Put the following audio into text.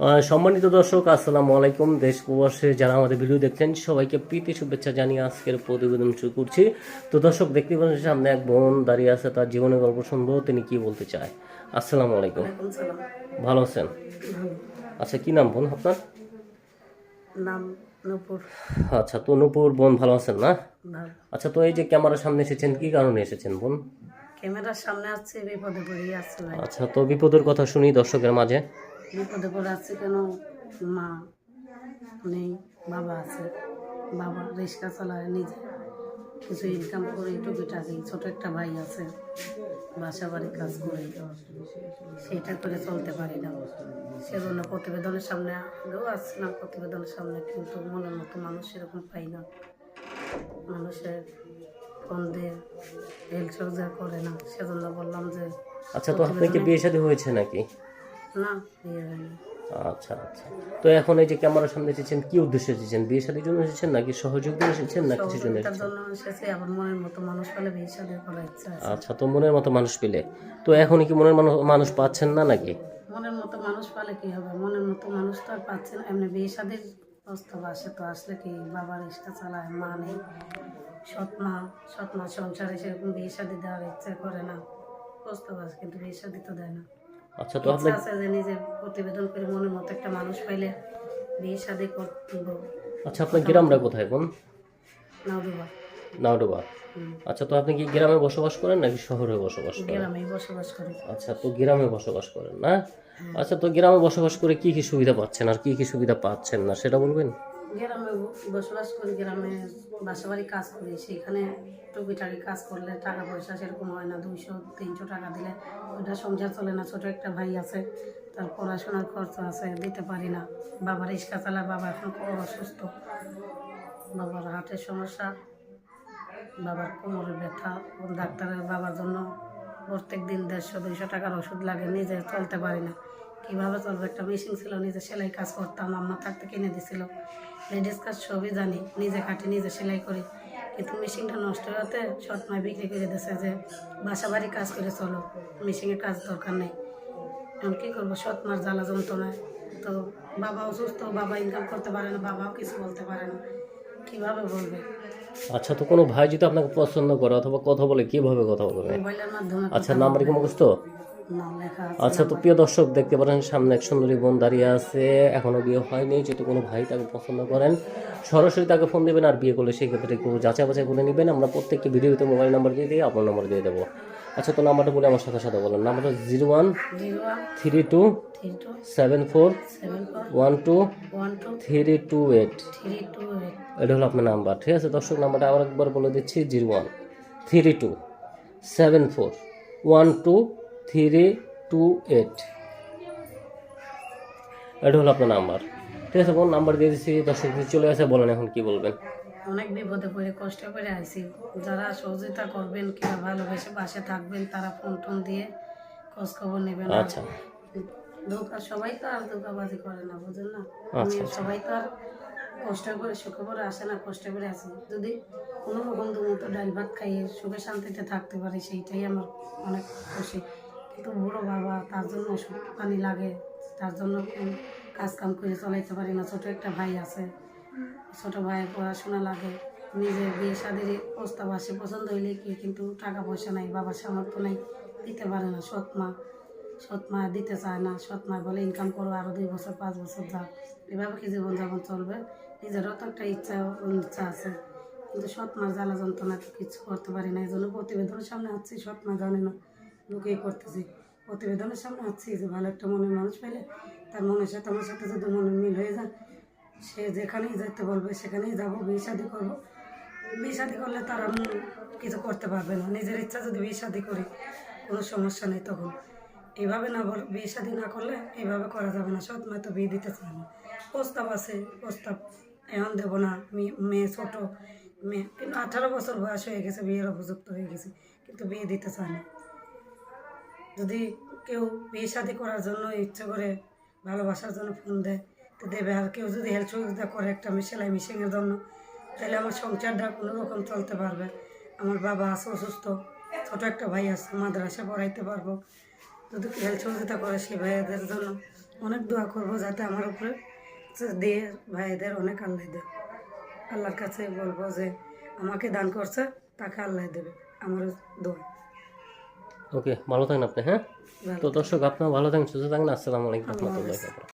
সম্মানিত দর্শক আসসালামু আলাইকুম। দেশ প্রবাসে যারা আমাদের ভিডিও দেখছেন সবাইকে প্রীতি শুভেচ্ছা জানিয়ে আজকের প্রতিবেদন শুরু করছি। তো দর্শক দেখতে পাচ্ছেন সামনে এক বোন দাঁড়িয়ে আছে তার জীবনের গল্প শুনব তিনি কি বলতে চায়? আসসালামু আলাইকুম। ভালো আছেন? আচ্ছা কি নাম বোন আপনার? নাম নূপুর। আচ্ছা তো নূপুর বোন ভালো আছেন না? আচ্ছা তো এই যে ক্যামেরার সামনে এসেছেন কি কারণে এসেছেন বোন? ক্যামেরার সামনে আসছে বিপদে পড়ে আসছে আচ্ছা তো বিপদের কথা শুনি দর্শকের মাঝে। বিপদে পড়ে আসছে কেন? মা নেই বাবা আছে। বাবা রিক্সা চালায় নিজে কিছু ইনকাম করে টুকিটাকি ছোট একটা ভাই আছে বাসা বাড়ি কাজ করে। সেটা করে চলতে পারি না। সেজন্য প্রতিবেদনের সামনে আগেও আসছিলাম প্রতিবেদনের সামনে কিন্তু মনের মতো মানুষ এরকম পাই না। মানুষের ফোন দিয়ে হেল্প সহযোগিতা করে না সেজন্য বললাম যে আচ্ছা তো আপনার কি বিয়ে শাদী হয়েছে নাকি? না বিয়ে হয়নি। আচ্ছা আচ্ছা। তো এখন এই যে ক্যামেরার সামনে এসেছেন কি উদ্দেশ্যে এসেছেন? বিয়ে শাদীর জন্য এসেছেন নাকি সহযোগ দিয়ে এসেছেন না জন্য সহযোগিতার জন্য আবার মনের মতো মানুষ পেলে বিয়ে শাদী করার ইচ্ছা আছে আচ্ছা তো মনের মতো মানুষ পেলে। তো এখন কি মনের মানুষ পাচ্ছেন না নাকি? মনের মতো মানুষ পালে কি হবে? মনের মতো মানুষ তো আর পাচ্ছে না। এমনি বিয়ে শাদির প্রস্তাব আসে তো আসলে কি বাবার ইচ্ছা চালায় মা নেই সৎ মা সৎ মা সংসারে সেরকম বিয়ে শাদি দেওয়ার ইচ্ছা করে না। প্রস্তাব আছে কিন্তু বিয়ে শাদি তো দেয় না। আচ্ছা তো আপনার আছে যে নিজে প্রতিবেদন করে মনের মতো একটা মানুষ পাইলে বিয়ে শাদি করব। আচ্ছা আপনার গ্রামটা কোথায় বোন নাও দেবা নাওডোবা আচ্ছা তো আপনি কি গ্রামে বসবাস করেন নাকি শহরে বসবাস করেন? গ্রামেই বসবাস করি। আচ্ছা তো গ্রামে বসবাস করেন না? আচ্ছা তো গ্রামে বসবাস করে কি কি সুবিধা পাচ্ছেন আর কি কি সুবিধা পাচ্ছেন না সেটা বলবেন? গ্রামে বসবাস করি, গ্রামে বাসা বাড়ি কাজ করি সেখানে টুকিটাকি কাজ করলে টাকা পয়সা সেরকম হয় না, দুইশো, তিনশো টাকা দিলে ওটা সংসার চলে না, ছোট একটা ভাই আছে, তার পড়াশোনার খরচ আছে, দিতে পারি না, বাবার রিক্সা চালা বাবা এখন খুব অসুস্থ, বাবার হার্টের সমস্যা, বাবার কোমরের ব্যথা, ডাক্তারের বাবার জন্য প্রত্যেক দিন দেড়শো, দুইশো টাকার ওষুধ লাগে, নিজে চলতে পারি না, কীভাবে চলবে? একটা মেশিন ছিল, নিজে সেলাই কাজ করতাম, আম্মা থাকতে কিনে দিছিল লেডিস কাজ সবই জানি নিজে কাটি নিজে সেলাই করি। কিন্তু মেশিনটা নষ্ট হতে মায় বিক্রি করে দিয়েছে যে বাসা বাড়ি কাজ করে চলো মেশিনের কাজ দরকার নেই। এখন কী করব? সৎ মার জ্বালা যন্ত্রণায়। তো বাবা অসুস্থ বাবা ইনকাম করতে পারে না বাবাও কিছু বলতে পারে না। কীভাবে বলবে? আচ্ছা তো কোনো ভাই যদি আপনাকে পছন্দ করে অথবা কথা বলে কীভাবে কথা বলবে? মোবাইলের মাধ্যমে আচ্ছা নাম্বার কি মুখস্থ? আচ্ছা তো প্রিয় দর্শক দেখতে পারেন সামনে এক সুন্দরী বোন দাঁড়িয়ে আছে এখনও বিয়ে হয়নি যদি কোনো ভাই তাকে পছন্দ করেন। সরাসরি তাকে ফোন দেবেন আর বিয়ে করলে সেক্ষেত্রে একটু যাচাই বাছাই করে নেবেন। আমরা প্রত্যেকটি ভিডিওতে মোবাইল নাম্বার দিয়ে দিয়ে আপনার নাম্বার দিয়ে দেবো। আচ্ছা তো নাম্বারটা বলে আমার সাথে সাথে বলেন। নাম্বারটা zero one three two seven four one two three two eight three two eight এটা হলো আপনার নাম্বার ঠিক আছে? দর্শক নাম্বারটা আবার একবার বলে দিচ্ছি zero one three two seven four one two three two eight এটা হলো আপনার নাম্বার। ঠিক আছে বোন নাম্বার দিয়ে দিচ্ছি দর্শক চলে আসে বলেন এখন কি বলবেন। অনেক বিপদে পড়ে কষ্ট করে আইছি। যারা সহযোগিতা করবেন কিংবা ভালোবেসে পাশে থাকবেন তারা ফোন টোন দিয়ে খোঁজ খবর নেবেন আচ্ছা। ধোকা সবাই তো আর ধোকাবাজি করে না বুঝেন না? আমি সবাই তো আর কষ্ট করে সুখে করে আসে না কষ্ট করে আসে যদি কোনো রকম দুমতো ডাল ভাত খাইয়ে সুখে শান্তিতে থাকতে পারি সেইটাই আমার অনেক খুশি। কিন্তু বুড়ো বাবা, তার জন্য ওষুধ পানি লাগে, তার জন্য কাজ কাম করে চলাইতে পারি না। ছোট একটা ভাই আছে, ছোট ভাইয়ের পড়াশোনা লাগে, নিজের বিয়ে শাদির প্রস্তাব আসে, পছন্দ হইলে কি, কিন্তু টাকা পয়সা নাই, বাবার সামর্থ্য নাই, দিতে পারে না, সৎ মা সৎ মা দিতে চায় না, সৎ মা বলে ইনকাম করো আরও দুই বছর, পাঁচ বছর যাও। এভাবে কি জীবনযাপন চলবে? নিজেরও তো একটা ইচ্ছা ইচ্ছা আছে, কিন্তু সৎ মার জ্বালা যন্ত্রণা কিছু করতে পারি না, এই জন্য প্রতিবেদনের সামনে আছি সৎ মা জানে না। লুকিয়ে করতেছি। প্রতিবেদনের সামনে আছি যে ভালো একটা মনের মানুষ পেলে তার মনের সাথে, আমার সাথে যদি মনের মিল হয়ে যায়, সে যেখানেই যেতে বলবে, সেখানেই যাব, বিয়ে শাদি করব। বিয়ে শাদি করলে তারা কিছু করতে পারবে না। নিজের ইচ্ছা যদি বিয়ে শাদি করি, কোনো সমস্যা নেই তখন। এইভাবে না বল, বিয়ে শাদি না করলে এইভাবে করা যাবে না। সৎ তো বিয়ে দিতে চায় না। প্রস্তাব আছে, প্রস্তাব এখন দেবো না। মেয়ে ছোটো, মেয়ে, কিন্তু আঠারো বছর বয়স হয়ে গেছে, বিয়ের উপযুক্ত হয়ে গেছে, কিন্তু বিয়ে দিতে চায় না। যদি কেউ বিয়ে শাদি করার জন্য ইচ্ছে করে, ভালোবাসার জন্য ফোন দেয়, তো দেবে। আর কেউ যদি হেল্প সহযোগিতা করে একটা সেলাই মেশিনের জন্য, তাহলে আমার সংসারটা কোনো রকম চলতে পারবে। আমার বাবা আছে অসুস্থ, ছোটো একটা ভাই আছে, মাদ্রাসা পড়াইতে পারব। যদি হেল্প সহযোগিতা করে সেই ভাইয়াদের জন্য অনেক দোয়া করব, যাতে আমার উপরে দিয়ে ভাইদের অনেক আল্লাহ দেয়। আল্লাহর কাছে বলব যে, আমাকে দান করছে, তাকে আল্লাহ দেবে। আমার দোয়া। ওকে ভালো থাকেন আপনি হ্যাঁ? তো দর্শক আপনারা ভালো থাকেন সুস্থ থাকেন আসসালামু আলাইকুম রহমতুল্লাহ